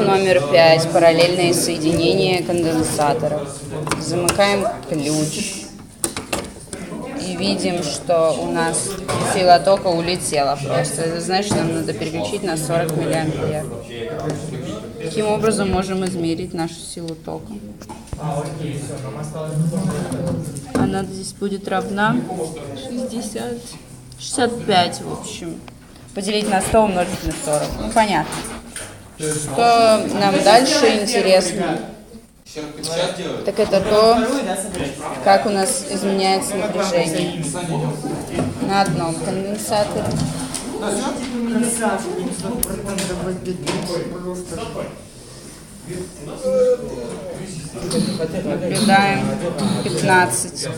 номер пять. Параллельное соединение конденсаторов. Замыкаем ключ. И видим, что у нас сила тока улетела просто. Это значит, нам надо переключить на 40 миллиампер. Каким образом можем измерить нашу силу тока? Она здесь будет равна 60, 65, в общем. Поделить на 100 умножить на 40. Ну, понятно. Что нам дальше интересно? Так это то, как у нас изменяется напряжение на одном конденсаторе. Наблюдаем 15.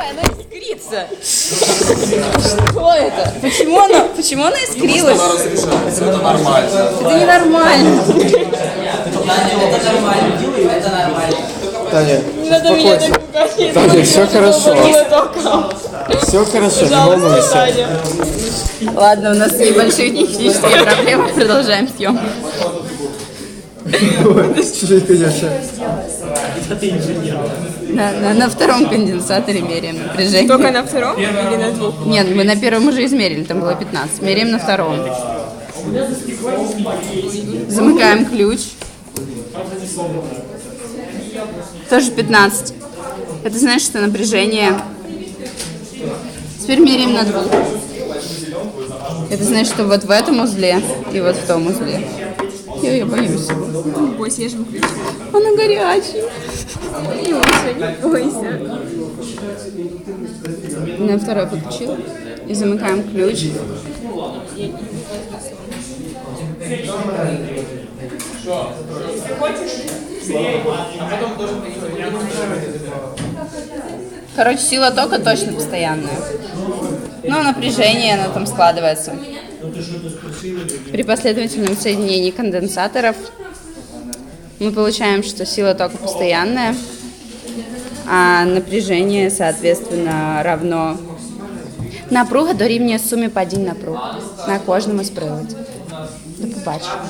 Мой, она искрится. Что это? Почему она, почему она искрилась? это нормально. Это ненормально. Таня, Не надо меня так пугать. Таня, все хорошо. Все хорошо, не волнуйся. Ладно, у нас небольшие технические проблемы. Продолжаем съемку. Чуть-чуть, конечно. На, на- на втором конденсаторе меряем напряжение. Только на втором или на двух? Нет, мы на первом уже измерили, там было 15. Меряем на втором. Замыкаем ключ. Тоже 15. Это значит, что напряжение... Теперь меряем на двух. Это значит, что вот в этом узле и вот в том узле. Я, я боюсь. Не бойся, я же выключу. Она горячая. Не бойся, не бойся. На второй подключила. И замыкаем ключ. Короче, сила тока точно постоянная. Но напряжение, оно там складывается. При последовательном соединении конденсаторов мы получаем, что сила тока постоянная, а напряжение, соответственно, равно напруга дорівнює сумі падінь напруг на кожному з приладів. До побачення.